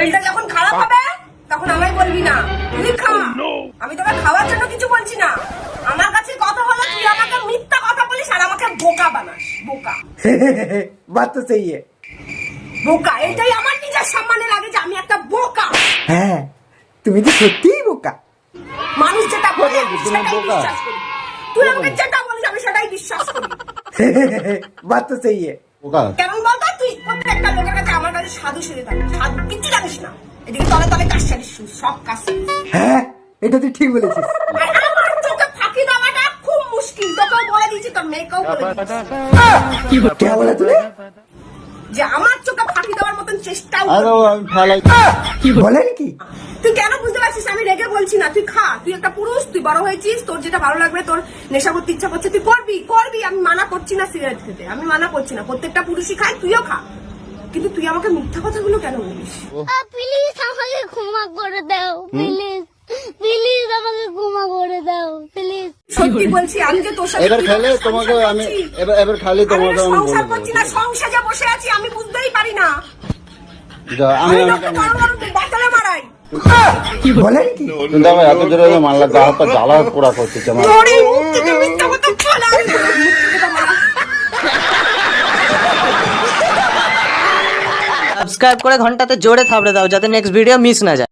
শরীরটা যখন খারাপ হবে তখন আমায় বলবি না। তুই খা। oh, আমি তোকে খাওয়ার জন্য কিছু বলছি না। আমার কাছে কথা হলো তুই আমাকে মিথ্যা কথা বলিস আর আমাকে বোকা বানাস। বোকা। বাত তো সেই বোকা। এটাই আমার নিজের সম্মানে লাগে যে আমি একটা বোকা। হ্যাঁ তুমি তো সত্যিই বোকা। মানুষ যেটা বলে সেটাই বিশ্বাস করি। তুই আমাকে যেটা বলিস আমি সেটাই বিশ্বাস করি। বাত তো সেই কেমন বলতো? তুই প্রত্যেকটা লোকের কিচ্ছু জানিস না। এদিকে তলে তলে কাজ সব কাজ হ্যাঁ এটা তুই ঠিক বলেছিস। আমার চোখে ফাঁকি দেওয়াটা খুব মুশকিল। তোকেও বলে দিয়েছি তোর মেয়েকেও বলে দিয়েছি। কে বলে তুমি যে আমার চোখে ফাঁকি দেওয়ার মতন চেষ্টাও আরে করবি না। আমি বলেন কি? তুই কেন বুঝতে পারছিস? আমি রেগে বলছি না। তুই খা তুই একটা পুরুষ তুই বড় হয়েছিস তোর যেটা ভালো লাগবে তোর নেশা করতে ইচ্ছা করছে তুই করবি করবি আমি মানা করছি না সিগারেট খেতে। আমি মানা করছি না। প্রত্যেকটা পুরুষই খায় তুইও খা। কিন্তু তুই আমাকে মিথ্যা কথাগুলো কেন বলিস? প্লিজ আমাকে ক্ষমা করে দাও প্লিজ প্লিজ আমাকে ক্ষমা করে দাও প্লিজ সত্যি বলছি আমি যে তোর সাথে এবার খেলে তোমাকে আমি এবার এবার খালি তোমাকে আমি সংসার করছি না সংসারে বসে আছি আমি বুঝতেই পারি না। যা, আমি আমি আমি লোককে বড় বড় বাতালে মারাই। বলেন কি? তুমি এত জোরে মারলা গা হাত পা জ্বালা পোড়া করতেছে আমার সাবস্ক্রাইব করে ঘন্টাতে জোরে থাপড়ে দাও যাতে নেক্সট ভিডিও মিস না যায়।